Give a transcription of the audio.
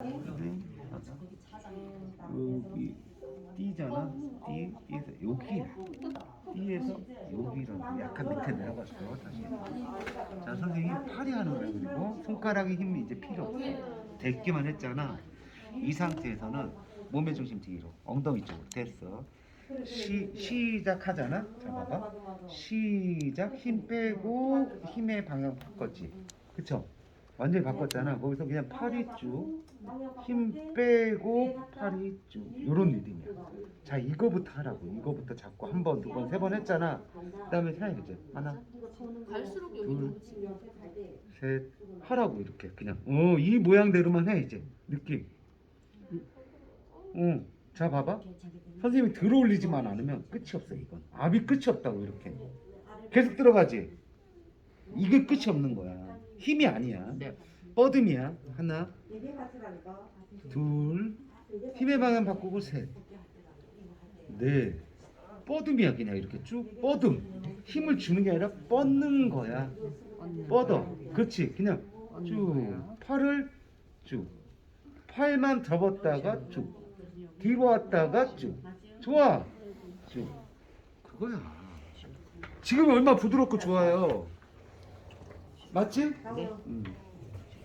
네. 여기 D잖아. D, D에서 여기 D에서 여기로 약간 밑에 내려갔어. 다시. 자 선생님 팔이 하는 거야 그리고 손가락의 힘이 이제 필요 없어. 됐기만 했잖아. 이 상태에서는 몸의 중심 뒤로 엉덩이 쪽으로 됐어. 시, 시작하잖아. 자 봐봐. 시작 힘 빼고 힘의 방향 바꿨지. 그쵸? 완전히 바꿨잖아. 거기서 그냥 팔이 쭉, 힘 빼고 팔이 쭉. 요런 리듬이야. 자, 이거부터 하라고. 이거부터 잡고 한 번, 두 번, 세 번 했잖아. 그 다음에 해야겠지. 하나, 갈수록 여기 둘. 너무. 셋. 하라고, 이렇게. 그냥. 어, 이 모양대로만 해, 이제. 느낌. 어. 자, 봐봐. 선생님이 들어 올리지만 않으면 끝이 없어, 이건. 압이 끝이 없다고, 이렇게. 계속 들어가지. 이게 끝이 없는 거야. 힘이 아니야. 네. 뻗음이야. 하나, 둘, 힘의 방향 바꾸고 셋, 넷. 뻗음이야 그냥 이렇게 쭉 뻗음. 힘을 주는 게 아니라 뻗는 거야. 뻗어. 그렇지. 그냥 쭉 팔을 쭉. 팔만 접었다가 쭉. 뒤로 왔다가 쭉. 좋아. 쭉. 그거야. 지금 얼마 부드럽고 좋아요. 맞지? 네. 음.